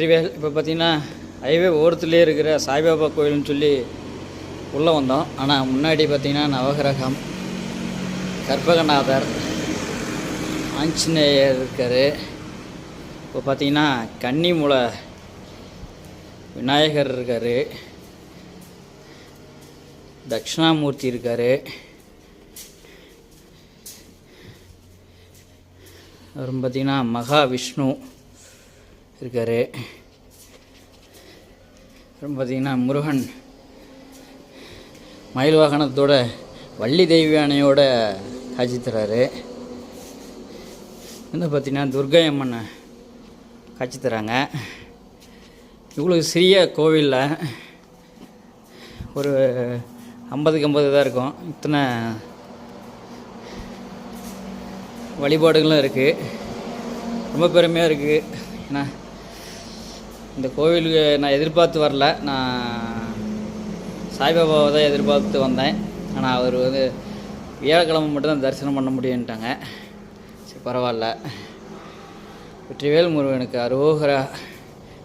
ஸ்ரீவேல் இப்போ பார்த்தீங்கன்னா ஹைவே ஓரத்துலேயே இருக்கிற சாய்பாபா கோயில்னு சொல்லி உள்ளே வந்தோம். ஆனால் முன்னாடி பார்த்திங்கன்னா நவகிரகம் கற்பகநாதர் ஆஞ்சநேயர் இருக்கார். இப்போ பார்த்தீங்கன்னா கன்னிமூலை விநாயகர் இருக்கார். தட்சிணாமூர்த்தி இருக்கார். அப்புறம் பார்த்தீங்கன்னா மகாவிஷ்ணு. இருக்கார். அப்புறம் பார்த்திங்கன்னா முருகன். மயில் வாகனத்தோட வள்ளி தெய்வ யானையோட காட்சி தராரு வந்து பார்த்திங்கன்னா துர்கை அம்மன் காட்சி தராங்க இவ்வளோ சிறிய கோவிலில் ஒரு ஐம்பதுக்கு ஐம்பது தான் இருக்கும். இத்தனை வழிபாடுகளும் இருக்குது ரொம்ப பெருமையாக இருக்குது ஏன்னா இந்த கோவிலுக்கு நான் எதிர்பார்த்து வரல. நான் சாய்பாபாவை தான் எதிர்பார்த்து வந்தேன். ஆனால் அவர் வந்து வியாழக்கிழமை மட்டும்தான் தரிசனம் பண்ண முடியுன்ட்டாங்க சரி பரவாயில்ல. வெற்றிவேல் முருகனுக்கு அரோகரா.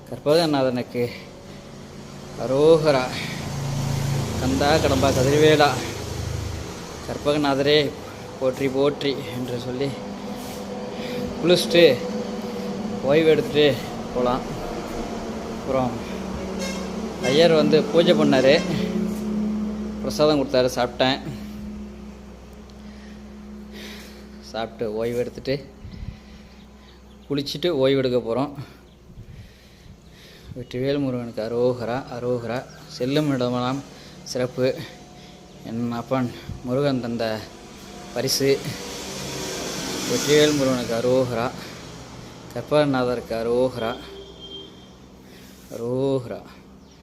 கற்பகநாதனுக்கு அரோகரா. கந்தா கடம்பா கதிர்வேலா. கற்பகநாதரே போற்றி போற்றி என்று சொல்லி குளிச்சுட்டு ஓய்வு எடுத்துகிட்டு போகலாம் அப்புறம் ஐயர் வந்து பூஜை பண்ணார். பிரசாதம் கொடுத்தாரு சாப்பிட்டேன். சாப்பிட்டு ஓய்வு எடுத்துட்டு குளிச்சுட்டு ஓய்வு எடுக்க போகிறோம் வெற்றிவேல் முருகனுக்கு அரோகரா அரோகரா. செல்லும் இடமெல்லாம் சிறப்பு. என் அப்பன் முருகன் தந்த பரிசு. வெற்றிவேல் முருகனுக்கு அரோகரா. கற்பகநாதருக்கு அரோகரா. அரோகரா